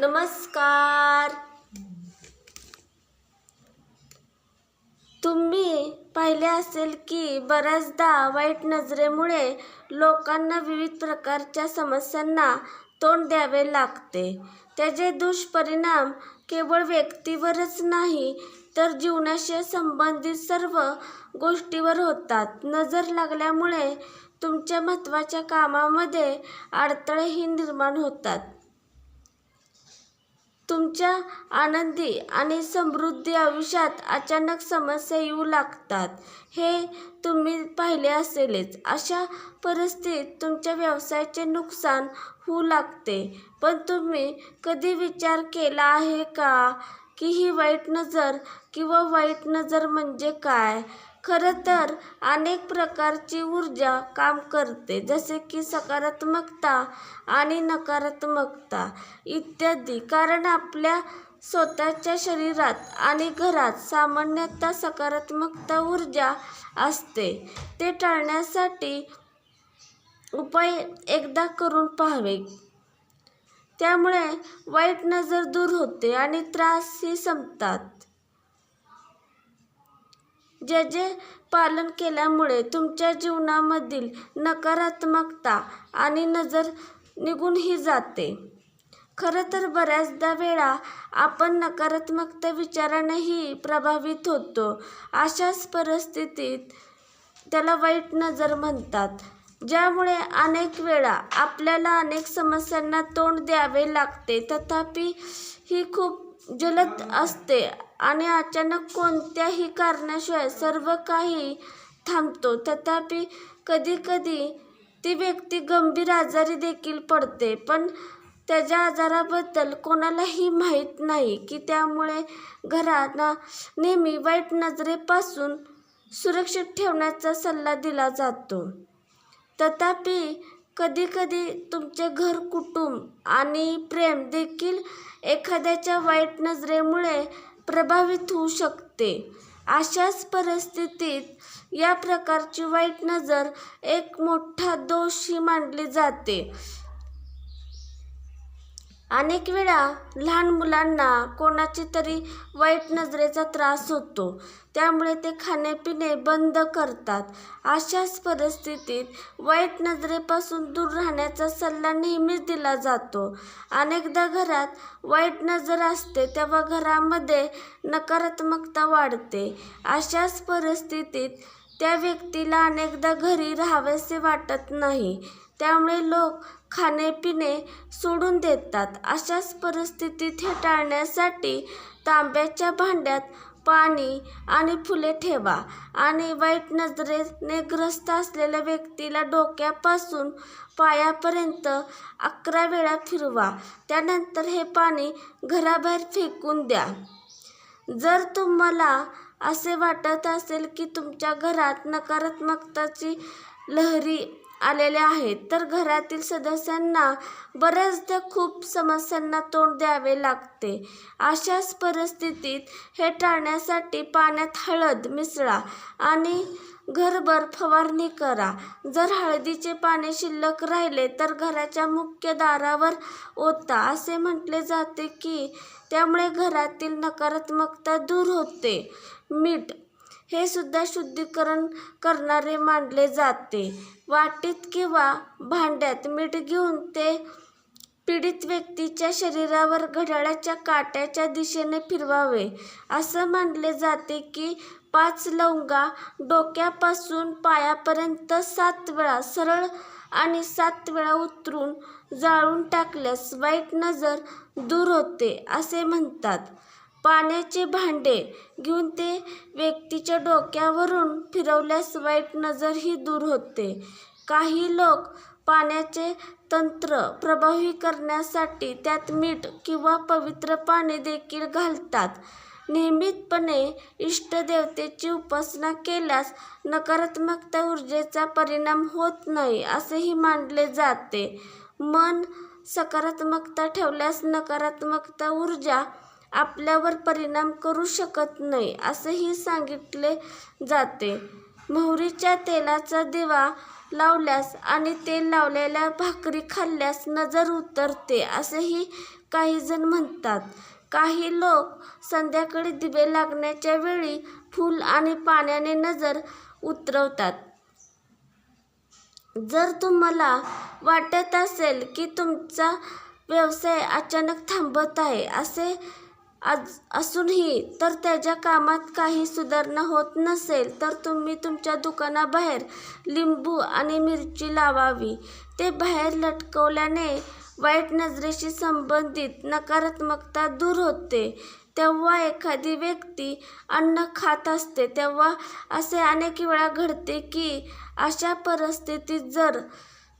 नमस्कार. तुम्ही पाहिले असेल की बऱ्याचदा वाईट नजरेमुळे लोकांना विविध प्रकारच्या समस्यांना तोंड द्यावे लागते. त्याचे दुष्परिणाम केवळ व्यक्तीवरच नाही तर जीवनाशी संबंधित सर्व गोष्टीवर होतात. नजर लागल्यामुळे तुमच्या महत्त्वाच्या कामामध्ये अडथळेही निर्माण होतात. तुमच्या आनंदी आणि समृद्धी आयुष्यात अचानक समस्या येऊ लागतात. हे तुम्ही पाहिले असेलच. अशा परिस्थितीत तुमच्या व्यवसायाचे नुकसान होऊ लागते. पण तुम्ही कधी विचार केला आहे का? की ही वाईट नजर किंवा वाईट नजर म्हणजे काय? खरं तर अनेक प्रकारची ऊर्जा काम करते जसे की सकारात्मकता आणि नकारात्मकता इत्यादी. कारण आपल्या स्वतःच्या शरीरात आणि घरात सामान्यतः सकारात्मकता ऊर्जा असते. ते टाळण्यासाठी उपाय एकदा करून पाहावे. त्यामुळे वाईट नजर दूर होते आणि त्रासही संपतात. ज्याचे पालन केल्यामुळे तुमच्या जीवनामधील नकारात्मकता आणि नजर निघूनही जाते. खरं तर बऱ्याचदा वेळा आपण नकारात्मकता विचारानेही प्रभावित होतो. अशाच परिस्थितीत त्याला वाईट नजर म्हणतात. ज्यामुळे अनेक वेळा आपल्याला अनेक समस्यांना तोंड द्यावे लागते. तथापि ही खूप जलद असते. आणि अचानक कोणत्याही कारणाशिवाय सर्व काही थांबतो. तथापि कधीकधी ती व्यक्ती गंभीर आजारी देखील पडते पण त्याच्या आजाराबद्दल कोणालाही माहीत नाही की त्यामुळे घरांना नेहमी वाईट नजरेपासून सुरक्षित ठेवण्याचा सल्ला दिला जातो. तथापि कधीकधी तुमचे घर कुटुंब आणि प्रेम देखील एखाद्याच्या वाईट नजरेमुळे प्रभावित होऊ शकते. अशाच परिस्थितीत या प्रकारची वाईट नजर एक मोठा दोषही मानली जाते. अनेक वेळा लहान मुलांना कोणाची तरी वाईट नजरेचा त्रास होतो. त्यामुळे ते खाणेपिणे बंद करतात. अशाच परिस्थितीत वाईट नजरेपासून दूर राहण्याचा सल्ला नेहमीच दिला जातो. अनेकदा घरात वाईट नजर असते तेव्हा घरामध्ये नकारात्मकता वाढते. अशाच परिस्थितीत त्या व्यक्तीला अनेकदा घरी राहावेसे वाटत नाही. त्यामुळे लोक खाणेपिणे सोडून देतात. अशाच परिस्थितीत हे टाळण्यासाठी तांब्याच्या भांड्यात पाणी आणि फुले ठेवा आणि वाईट नजरेने ग्रस्त असलेल्या व्यक्तीला डोक्यापासून पायापर्यंत अकरा वेळा फिरवा. त्यानंतर हे पाणी घराबाहेर फेकून द्या. जर तुम्हाला असे वाटत असेल की तुमच्या घरात नकारात्मकताची लहरी आलेल्या आहेत. तर घरातील सदस्यांना बऱ्याचदा खूप समस्यांना तोंड द्यावे लागते. अशाच परिस्थितीत हे टाळण्यासाठी पाण्यात हळद मिसळा आणि घरभर फवारणी करा. जर हळदीचे पाणी शिल्लक राहिले तर घराच्या मुख्य दारावर ओता. असे म्हटले जाते की त्यामुळे घरातील नकारात्मकता दूर होते. मीठ हे सुद्धा शुद्धीकरण करणारे मानले जाते. वाटीत किंवा भांड्यात मीठ घेऊन ते पीडित व्यक्तीच्या शरीरावर घड्याळाच्या काट्याच्या दिशेने फिरवावे. असं मानले जाते की पाच लवंगा डोक्यापासून पायापर्यंत सात वेळा सरळ आणि सात वेळा उतरून जाळून टाकल्यास वाईट नजर दूर होते असे म्हणतात. पाण्याचे भांडे घेऊन ते व्यक्तीच्या डोक्यावरून फिरवल्यास वाईट नजरही दूर होते. काही लोक पाण्याचे तंत्र प्रभावी करण्यासाठी त्यात मीठ किंवा पवित्र पाणी देखील घालतात. नियमितपणे इष्टदेवतेची उपासना केल्यास नकारात्मकता ऊर्जेचा परिणाम होत नाही असेही मानले जाते. मन सकारात्मकता ठेवल्यास नकारात्मकता ऊर्जा आपल्यावर परिणाम करू शकत नाही असेही सांगितले जाते. मोहरीच्या तेलाचा दिवा लावल्यास आणि तेल लावलेल्या भाकरी खाल्ल्यास नजर उतरते असेही काही जण म्हणतात. काही लोक संध्याकाळी दिवे लागण्याच्या वेळी फूल आणि पाण्याने नजर उतरवतात. जर तुम्हाला वाटत असेल की तुमचा व्यवसाय अचानक थांबत आहे असे आज असूनही तर त्याच्या कामात काही सुधारणा होत नसेल तर तुम्ही तुमच्या दुकानाबाहेर लिंबू आणि मिरची लावावी. ते बाहेर लटकवल्याने वाईट नजरेशी संबंधित नकारात्मकता दूर होते. तेव्हा एखादी व्यक्ती अन्न खात असते तेव्हा असे अनेक वेळा घडते की अशा परिस्थितीत जर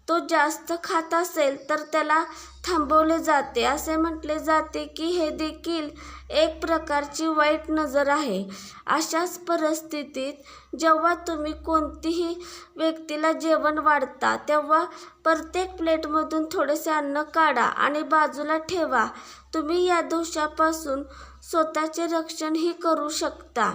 तो जास्त खात असेल तर त्याला थांबवले जाते. असे म्हटले जाते की हे देखील एक प्रकारची वाईट नजर आहे. अशाच परिस्थितीत जेव्हा तुम्ही कोणतीही व्यक्तीला जेवण वाढता तेव्हा प्रत्येक प्लेटमधून थोडेसे अन्न काढा आणि बाजूला ठेवा. तुम्ही या दोषापासून स्वतःचे रक्षणही करू शकता.